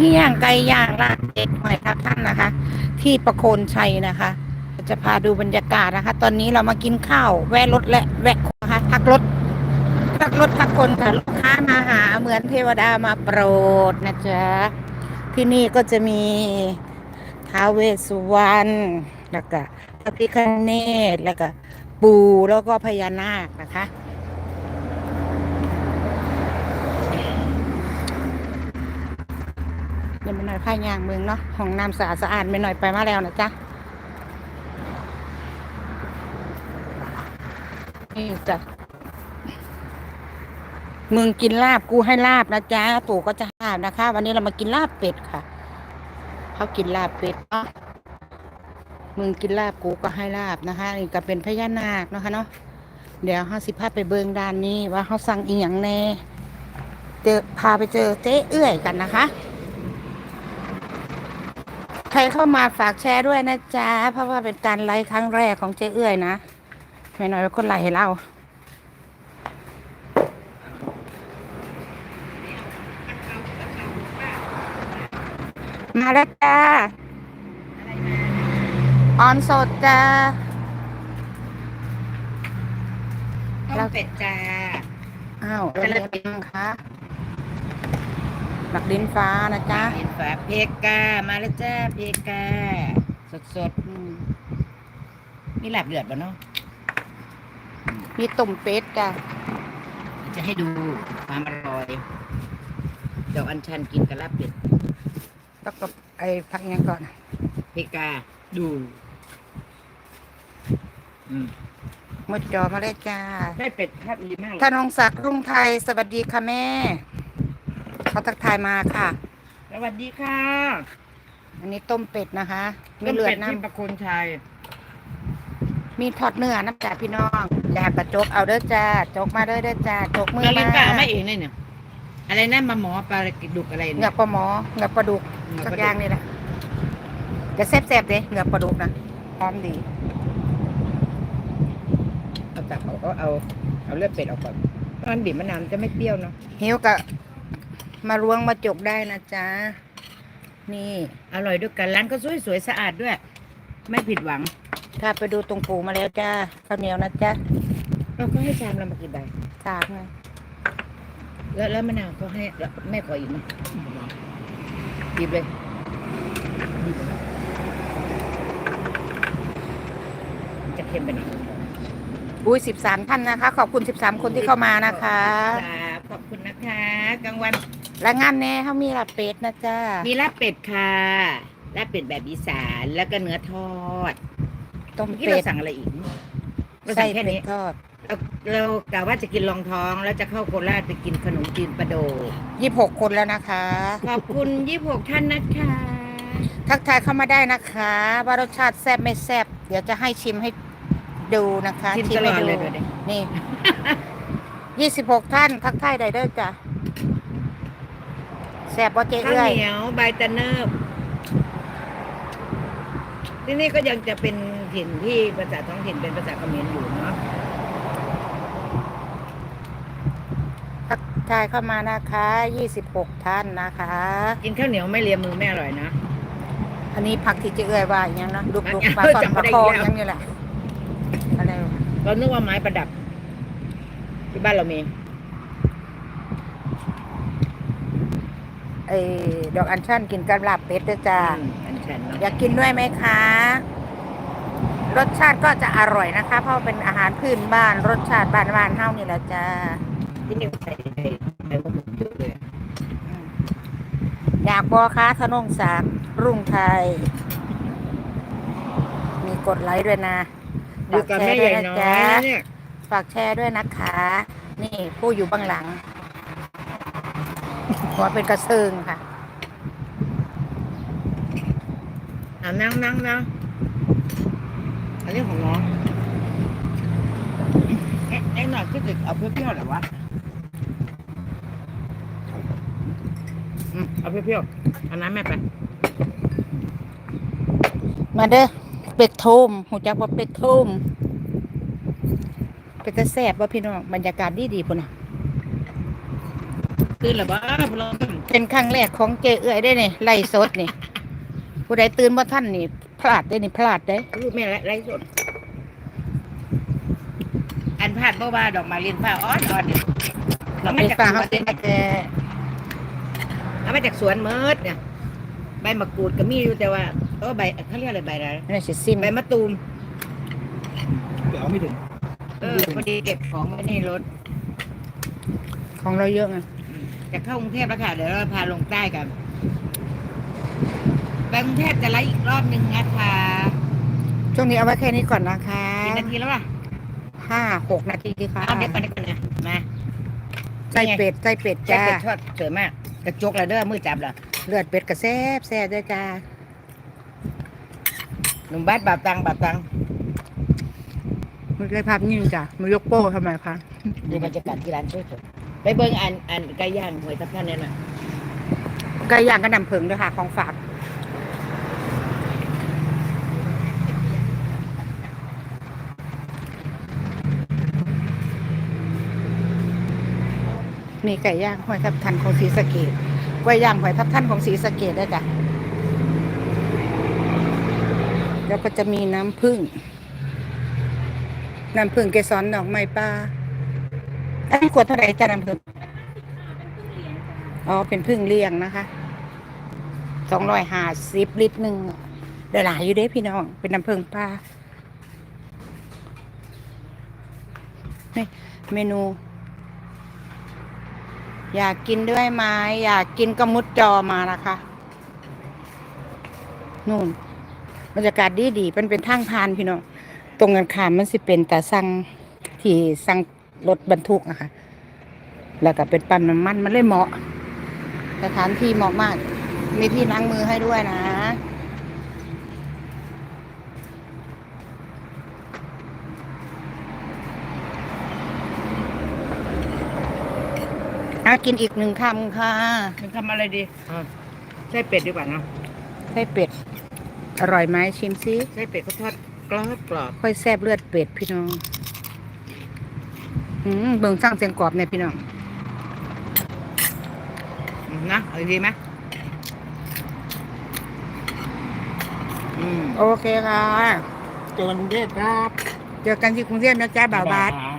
เฮี้ยงไก่ย่างลาดเด็กหน่อยครับท่านนะคะ ที่ประโคนชัยนะคะ จะพาดูบรรยากาศนะคะ ตอนนี้เรามากินข้าว แวะรถและแวะนะคะพักรถพักรถพักคนค่ะลูกค้ามาหาเหมือนเทวดามาโปรดนะจ๊ะที่นี่ก็จะมีท้าวเวสสุวรรณแล้วก็พระพิฆเนศแล้วก็ปู่แล้วก็พญานาคนะคะ เดี๋ยว ไปหน่อยผ้ายางเมืองเนาะห้องน้ำสะอาดสะอาดไปหน่อยไปมาแล้วนะจ๊ะนี่จ้ะมึงกินลาบกูให้ลาบนะจ๊ะปู่ก็จะลาบนะคะ วันนี้เรามากินลาบเป็ดค่ะเขากินลาบเป็ดเนาะมึงกินลาบกูก็ให้ลาบนะคะนี่ก็เป็นพญานาคนะคะเนาะเดี๋ยวเขาสิพาไปเบิงด้านนี้ว่าเขาสั่งอีหยังแน่เจอพาไปเจอเจ๊เอื้อยกันนะคะ ใครเข้ามาฝากแชร์ด้วยนะจ๊ะ เพราะว่าเป็นการไลฟ์ครั้งแรกของเจ๊เอื้อยนะไม่น้อยเป็นคนไลฟ์ให้เรามาแล้วจ้าออนสดจ้าต้มเป็ดจ้าอ้าวเราเรียกยังคะ หลักดินฟ้านะจ๊ะเห็นฝาเพกา มาแล้วจ้าเพกา สดสดอืมๆนี่หลับเลือดป่ะเนาะมีตุ่มเป็ดจ้ะจะให้ดูความอร่อยดอกอัญชันกินกับลาบเป็ดแล้วก็ไอ้พักยังก่อนเพกาดูอืมมืดจอมาเลยจ้าได้เป็ดภาพดีมากเลย ธนงศักดิ์รุ่งไทยสวัสดีค่ะแม่ เขาทักทายมาค่ะ สวัสดีค่ะอันนี้ต้มเป็ดนะคะ มีต้มเลือเป็ดดน้ที่ประคุณชัยำมีทอดเนื้อน้ำจ่าพี่น้องอยากกระจกเอาเด้อจ้าจกมาเด้อเด้อจ้าจกมือเราลิ้นมาปลาไม่เองเลยเนี่ยอะไรนั่นมาหมอปลากิดุกอะไรเหงืเนี่อยกปลาหมอเหงือกปลาดุกเหงือกสัปกลาดุกอย่างนี่แหละจะแซ่บๆเด้เหงือกปลาดุกนะหอมดีเอาตักเอาเอาเอาเอาเลือดเป็ดออกก่อนตอนบีบมะนาวมันจะไม่เปรี้ยวเนาะหิวกะ มาล้วงมาจกได้นะจ๊ะ นี่ อร่อยด้วยกันร้านก็สวยสวยๆสะอาดด้วย ไม่ผิดหวัง ถ้าไปดูตรงปูมาแล้วจ้าข้าวเหนียวนะจ๊ะเราก็ให้ชามเรามากี่ใบสากไงแล้วแล้วมะนาวก็ให้แล้วแม่ขออีกไหมบีบเลยบีบเลยมันจะเค็มไปหน่อยอุ้ยสิบสามท่านนะคะ ขอบคุณสิบสามคนที่เข้ามานะคะครับขอบคุณนะคะกลางวัน และงานแน่เขามีลาบเป็ดนะจ๊ะมีลาบเป็ดค่ะลาบเป็ดแบบอีสานแล้วก็เนื้อทอดต้มเมื่อกี้เป็เราดสั่งอะไรอีกเราไส้สั่งแค่เป็ดนี้ทอดเราเรากะว่าจะกินรองท้อง แล้วจะเข้าโคราชไปกินขนมจีนประโดยี่หกคนแล้วนะคะ ขอบคุณยี่หกท่านนะคะทักทายเข้ามาได้นะคะ ว่ารสชาติแซ่บไม่แซ่บเดี๋ยวจะให้ชิมให้ดูนะคะชิมตลให้อดดูเลยเดี๋ยวนี้นี่ยี่สิบหกท่านทักทายได้เด้อจ้ะ แซ่บบ่เจ๊ข้าวเอื้อยเหนียวใบตะเนิบ ที่นี่ก็ยังจะเป็นถิ่นที่ภาษาท้องถิ่นเป็นภาษาเขมรอยู่เนาะทักทายเข้ามานะคะยี่สิบหกท่านนะคะ กินข้าวเหนียวไม่เลียมือไม่อร่อยนะ อันนี้ผักที่เจ๊เอื้อยว่าอย่างนั้นนะดุกดุกอันนี้ปลาตอนจำปไม่ลาได้คออีกแล้วอย่างนี้แหละอะไรวะเรานึกว่าไม้ประดับ ที่บ้านเรามี ไอ้ดอกอัญชันกินกับลาบเป็ดด้วยจ้าอืมอันชันเนาะอยากกินด้วยไหมคะ รสชาติก็จะอร่อยนะคะ เพราะเป็นอาหารพื้นบ้าน รสชาติบ้านบ้านๆเฮานี่แหละจ้า ที่นี่ใส่ใส่ใส่หมูเยอะเลยอืมอยากบอคะธนงศักดิ์รุ่งไทย มีกดไลค์ด้วยนะอยู่กับแม่ใหญ่น้อยนะเนี่ย ฝากแชร์ด้วยนะคะ นี่ผู้อยู่เบื้องหลัง หัวเป็นกระเซิงค่ะอ่านั่งนั่งนะอันนี้ของน้องเอ๊ะไอ้หน่อยคือจะเอาเปรี้ยวๆเหรอวะอืมเอาเปรี้ยวๆเอาน้ำแม่ไป มาเด้อเป็ดโทมหูจักว่าเป็ดโทมเป็ดจะแสบว่าพี่น้องบรรยากาศดีดีๆพุ่นน่ะ ตื่นหรือบ้าพลังเป็นครั้งแรกของเจเอื้อยได้นี่ไล่สดนี่ ผู้ใดตื่นบ่ท่านนี่ พลาดได้นี่พลาดได้ลูกแม่ไรสด อันพาดบ่ว่าดอกไม้เลียนผ้าอ้อนอ่อนเนี่ยเราไปฟังเขาเป็นแต่เอามาจากสวนเมิดเนี่ยใบมะกรูดก็มีอยู่แต่ว่าเออใบเขาเรียกอะไรใบอะไรนี่สิซิมใบมะตูมเดี๋ยวเอาไม่ถึงเออพอดีเก็บของไว้ในรถ ของเราเยอะไง จะเข้ากรุงเทพแล้วค่ะเดี๋ยวเราพาลงใต้กันไปกรุงเทพจะไล่อีกรอบหนึ่งนะคะช่วงนี้เอาไว้แค่นี้ก่อนนะคะกี่นาทีแล้วล่ะห้าหกนาทีค่ะเอาเดี๋ยวก่อนเดี๋ยวก่อนนะมาไส้เป็ดไส้เป็ดแจ็คจ้าเป็ดทอดสวยมากกระจกระเด้อมือจับเหรอเลือดเป็ดกระแซบแซ่บด้วยจ้าหนุ่มบ้านบาปตังบาปตังมันได้ภาพนิ่งจ้ะมันยกโป้ทำไมคะดูบรรยากาศที่ร้านช่วยเถอะ ไปเบิ่งอันอันไก่ย่างหวยทับท่านเนี่ยนะไก่ย่างก็นำเพิงด้วยค่ะ ของฝากมีไก่ย่างหอยทับทันของศรีสะเกดกล้วยย่างหอยทับทันของศรีสะเกดด้วยจ้ะแล้วก็จะมีน้ำผึ้งน้ำผึ้งเกสรดอกไม้ป่า อันนี้ขวดเท่าไหร่จ้ะน้ำผึ้งอ๋อ เป็นผึ้งเลี้ยงนะคะ สองร้อยห้าสิบลิตรหนึ่งเดี๋ยวหลายอยู่เด้พี่น้อง เป็นน้ำผึ้งป่านี่เมนู อยากกินด้วยไหมอยากกินก็มุดจอมานะคะ นู่นบรรยากาศดีดีๆมันเป็นทางพานพี่น้อง ตรงกันข้ามมันสิเป็นแต่สั่งที่สั่ง รถบรรทุกนะคะ แล้วก็เป็นปั๊มน้ำมันมันเลยเหมาะสถานที่เหมาะมาก มีที่ล้างมือให้ด้วยนะอากินอีกหนึ่งคำค่ะ มันทำอะไรดีอ่าไส้เป็ดดีกว่าเนอะไส้เป็ด อร่อยไหมชิมซิไส้เป็ดเขาทอดกรอบกรอบ ค่อยแซบเลือดเป็ดพี่น้อง อืมเบิ่งสร้างเสียงกรอบเนี่ยพี่น้องอืมนะเอาดีไหมอืมโอเคค่ะ เจอกันกรุงเทพครับ เจอกันที่กรุงเทพนะจ๊ะบ่าวบาสบ๊ย